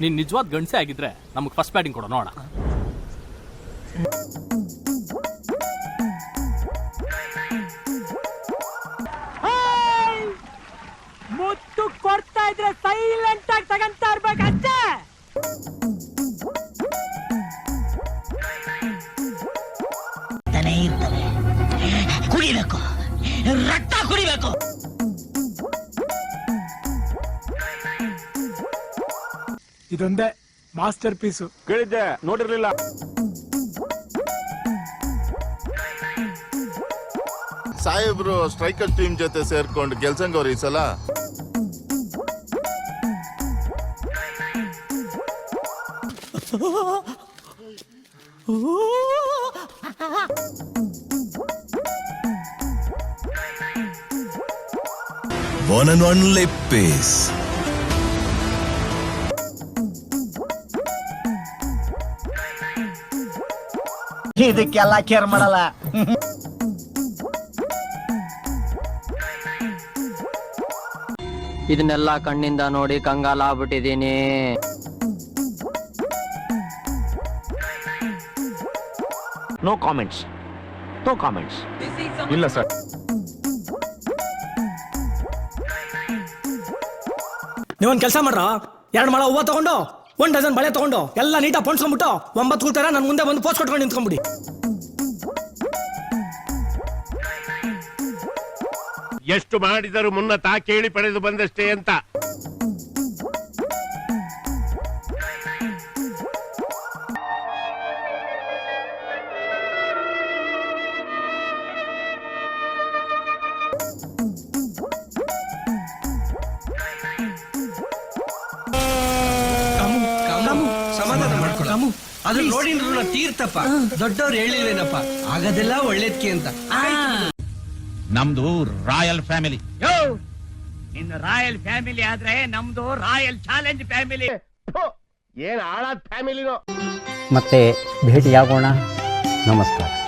ನೀನ್ ನಿಜವಾದ ಗಂಡಸೆ ಆಗಿದ್ರೆ ನಮಗೆ ಫಸ್ಟ್ ಬ್ಯಾಟಿಂಗ್ ಕೊಡೋ ನೋಡ ಮುತ್ತು ಕೊಡ್ತಾ ಇದ್ರೆ ಸೈಲೆಂಟ್ ಆಗಿ ತಗಂತ ತಾನೇ ಇರ್ತವೆ ಕುಡಿಬೇಕು. ರಕ್ತ ಕುಡಿಬೇಕು. ಇದೊಂದೇ ಮಾಸ್ಟರ್ ಪೀಸು. ಕೇಳಿದ್ದೆ ನೋಡಿರ್ಲಿಲ್ಲ. ಸಾಹೇಬ್ರು ಸ್ಟ್ರೈಕರ್ ಟೀಮ್ ಜೊತೆ ಸೇರ್ಕೊಂಡು ಗೆಲ್ಸಂಗವ್ರು ಈ ಸಲ? One and only piece. ಇದಕ್ಕೆಲ್ಲ ಕೇರ್ ಮಾಡಲ್ಲ. ಇದನ್ನೆಲ್ಲ ಕಣ್ಣಿಂದ ನೋಡಿ ಕಂಗಾಲ ಆಗ್ಬಿಟ್ಟಿದೀನಿ ನೋ ಕಾಮೆಂಟ್ಸ್ ನೋ ಕಾಮೆಂಟ್ಸ್ ಇಲ್ಲ ಸರ್ ನೀವೊಂದು ಕೆಲಸ ಮಾಡ್ರ? ಎರಡು ಮಳ ಹೂವ ತಗೊಂಡು? ಒಂದ್ ಡಜನ್ ಬಳೆ ತಗೊಂಡು ಎಲ್ಲ ನೀಟಾಗಿ ಪೊಣ್ಸ್ಕೊಂಡ್ಬಿಟ್ಟು ಒಂಬತ್ತು ಕೂತಾರ ನನ್ ಮುಂದೆ ಬಂದು ಪೋಸ್ಟ್ ಕೊಟ್ಕೊಂಡು ನಿಂತ್ಕೊಂಡ್ಬಿಡಿ ಎಷ್ಟು ಮಾಡಿದರೂ ಮುನ್ನ ತಾ ಕೇಳಿ ಪಡೆದು ಬಂದಷ್ಟೇ ಅಂತ. ಮಾಡ್ಕೊಳ್ಳ ಅದು ನೋಡಿನ ತೀರ್ತಪ್ಪ ದೊಡ್ಡವ್ರು ಹೇಳಿಲ್ವೇನಪ್ಪ? ಆಗದೆಲ್ಲ ಒಳ್ಳೇದ್ಕೆ ಅಂತ. ನಮ್ದು ರಾಯಲ್ ಫ್ಯಾಮಿಲಿ. ನಿನ್ನ ರಾಯಲ್ ಫ್ಯಾಮಿಲಿ ಆದ್ರೆ ನಮ್ದು ರಾಯಲ್ ಚಾಲೆಂಜ್ ಫ್ಯಾಮಿಲಿ. ಏನ್ ಆಳಾದ ಫ್ಯಾಮಿಲಿನೋ. ಮತ್ತೆ ಭೇಟಿಯಾಗೋಣ. ನಮಸ್ಕಾರ.